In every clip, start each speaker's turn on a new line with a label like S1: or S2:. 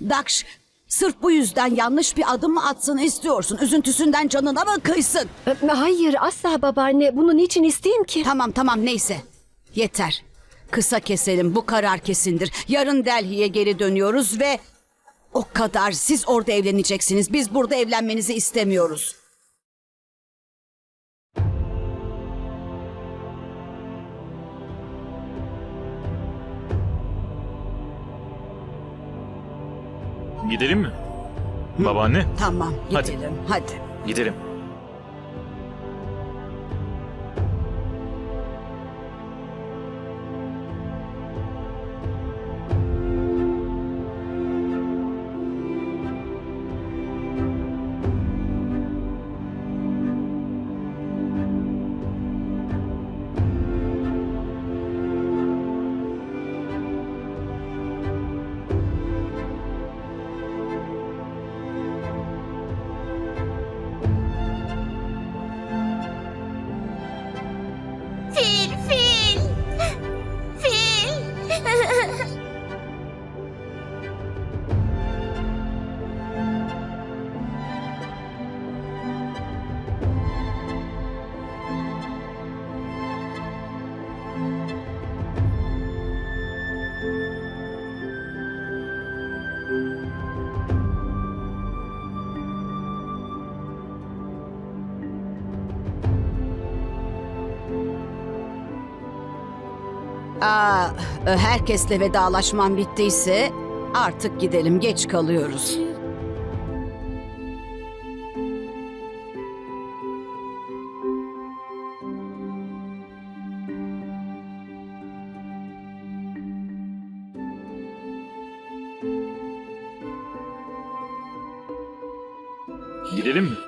S1: Dakş sırf bu yüzden yanlış bir adım mı atsın istiyorsun? Üzüntüsünden canına mı kıysın?
S2: E, Hayır asla babaanne. Bunu niçin isteyeyim ki?
S1: Tamam tamam neyse. Yeter. Kısa keselim bu karar kesindir. Yarın Delhi'ye geri dönüyoruz ve o kadar siz orada evleneceksiniz. Biz burada evlenmenizi istemiyoruz.
S3: Gidelim mi? Babaanne,
S1: Tamam
S3: Hadi.
S1: gidelim hadi.
S3: gidelim.
S4: 诶嘿诶
S1: Aa, herkesle vedalaşmam bittiyse artık gidelim. Geç kalıyoruz.
S3: Gidelim mi?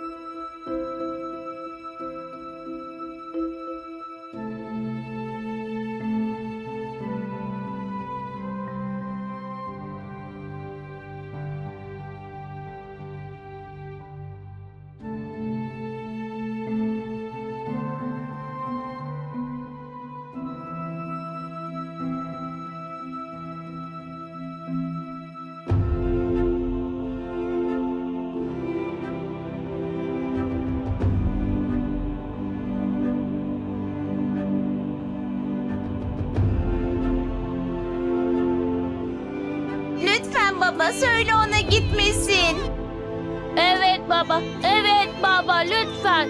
S4: Baba söyle ona gitmesin.
S5: Evet baba, evet baba lütfen.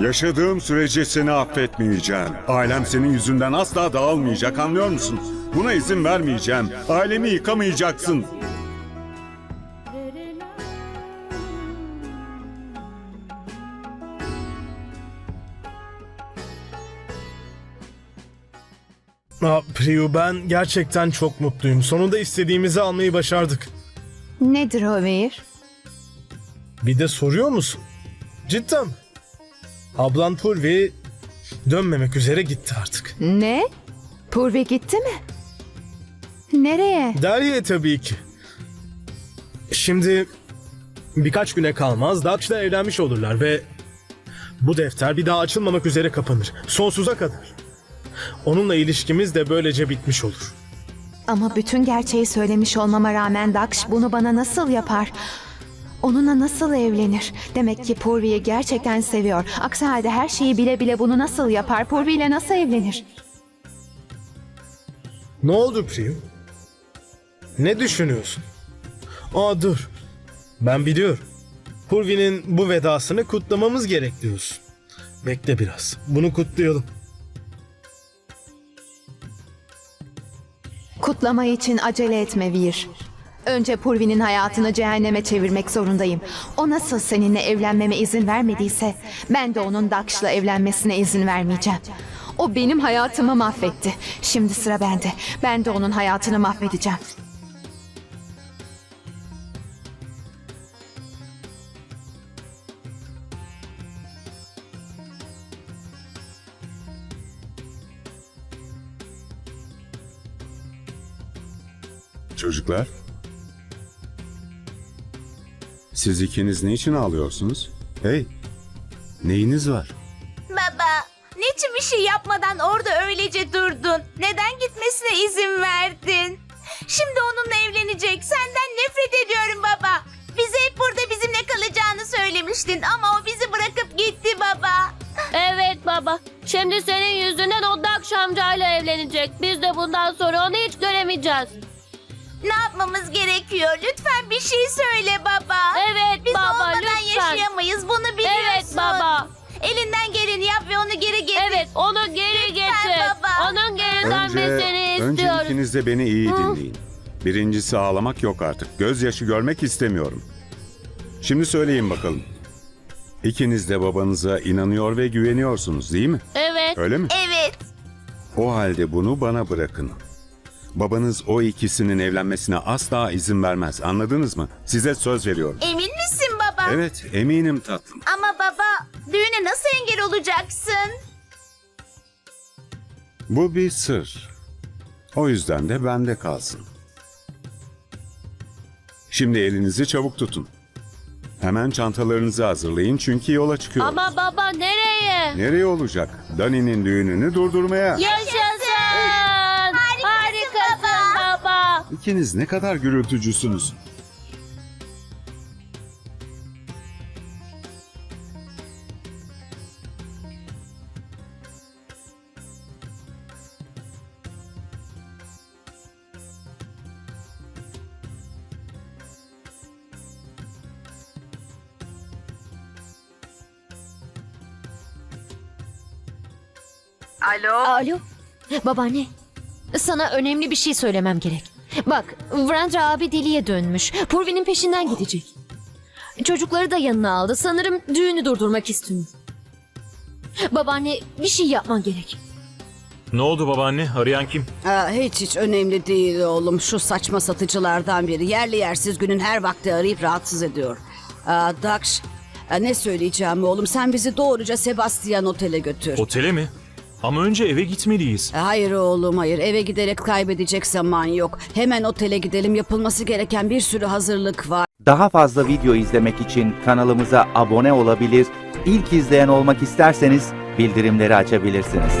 S6: Yaşadığım sürece seni affetmeyeceğim. Ailem senin yüzünden asla dağılmayacak anlıyor musun? Buna izin vermeyeceğim. Ailemi yıkamayacaksın.
S7: Aa, Priyu ben gerçekten çok mutluyum. Sonunda istediğimizi almayı başardık.
S8: Nedir o Veer?
S7: Bir de soruyor musun? Cidden mi? Ablan Purvi dönmemek üzere gitti artık.
S8: Ne? Purvi gitti mi? Nereye?
S7: Derya tabii ki. Şimdi birkaç güne kalmaz Daksh'la evlenmiş olurlar ve bu defter bir daha açılmamak üzere kapanır. Sonsuza kadar. Onunla ilişkimiz de böylece bitmiş olur.
S8: Ama bütün gerçeği söylemiş olmama rağmen Daksh bunu bana nasıl yapar? Onunla nasıl evlenir? Demek ki Purvi'yi gerçekten seviyor. Aksi halde her şeyi bile bile bunu nasıl yapar? Purvi ile nasıl evlenir?
S7: Ne oldu Priyu? Ne düşünüyorsun? Aa dur. Ben biliyorum. Purvi'nin bu vedasını kutlamamız gerek diyorsun. Bekle biraz. Bunu kutlayalım.
S8: Kutlama için acele etme Veer. Önce Purvi'nin hayatını cehenneme çevirmek zorundayım. O nasıl seninle evlenmeme izin vermediyse ben de onun Daksh'la evlenmesine izin vermeyeceğim. O benim hayatımı mahvetti. Şimdi sıra bende. Ben de onun hayatını mahvedeceğim.
S6: Çocuklar. Siz ikiniz ne için ağlıyorsunuz? Hey, neyiniz var?
S4: Baba, niçin bir şey yapmadan orada öylece durdun? Neden gitmesine izin verdin? Şimdi onunla evlenecek. Senden nefret ediyorum baba. Bize hep burada bizimle kalacağını söylemiştin ama o bizi bırakıp gitti baba.
S5: Evet baba. Şimdi senin yüzünden o Dakş amcayla evlenecek. Biz de bundan sonra onu hiç göremeyeceğiz.
S4: Ne yapmamız gerekiyor? Lütfen bir şey söyle baba.
S5: Evet
S4: Biz
S5: baba,
S4: olmadan
S5: lütfen.
S4: yaşayamayız. Bunu biliyorsun.
S5: Evet baba.
S4: Elinden geleni yap ve onu geri getir.
S5: Evet onu geri getir.
S4: baba.
S5: Onun geri
S6: Önce,
S5: dönmesini
S6: önce
S5: istiyoruz.
S6: ikiniz de beni iyi dinleyin. Birincisi ağlamak yok artık. Gözyaşı görmek istemiyorum. Şimdi söyleyin bakalım. İkiniz de babanıza inanıyor ve güveniyorsunuz değil mi?
S5: Evet.
S6: Öyle mi?
S4: Evet.
S6: O halde bunu bana bırakın. Babanız o ikisinin evlenmesine asla izin vermez. Anladınız mı? Size söz veriyorum.
S4: Emin misin baba?
S6: Evet, eminim tatlım.
S4: Ama baba, düğüne nasıl engel olacaksın?
S6: Bu bir sır. O yüzden de bende kalsın. Şimdi elinizi çabuk tutun. Hemen çantalarınızı hazırlayın çünkü yola çıkıyoruz.
S5: Ama baba nereye?
S6: Nereye olacak? Dani'nin düğününü durdurmaya.
S5: Yaşasın.
S6: İkiniz ne kadar gürültücüsünüz.
S2: Alo. Babaanne. Sana önemli bir şey söylemem gerek. Bak, Vrendra abi deliye dönmüş. Purvi'nin peşinden gidecek. Çocukları da yanına aldı. Sanırım düğünü durdurmak istiyor. Babaanne bir şey yapman gerek.
S3: Ne oldu babaanne? Arayan kim?
S1: Aa, hiç hiç önemli değil oğlum. Şu saçma satıcılardan biri. Yerli yersiz günün her vakti arayıp rahatsız ediyor. Aa, Daksh, aa, ne söyleyeceğim oğlum? Sen bizi doğruca Sebastian Otel'e götür.
S3: Otele mi? Ama önce eve gitmeliyiz.
S1: Hayır oğlum hayır. Eve giderek kaybedecek zaman yok. Hemen otele gidelim. Yapılması gereken bir sürü hazırlık var.
S9: Daha fazla video izlemek için kanalımıza abone olabilir, ilk izleyen olmak isterseniz bildirimleri açabilirsiniz.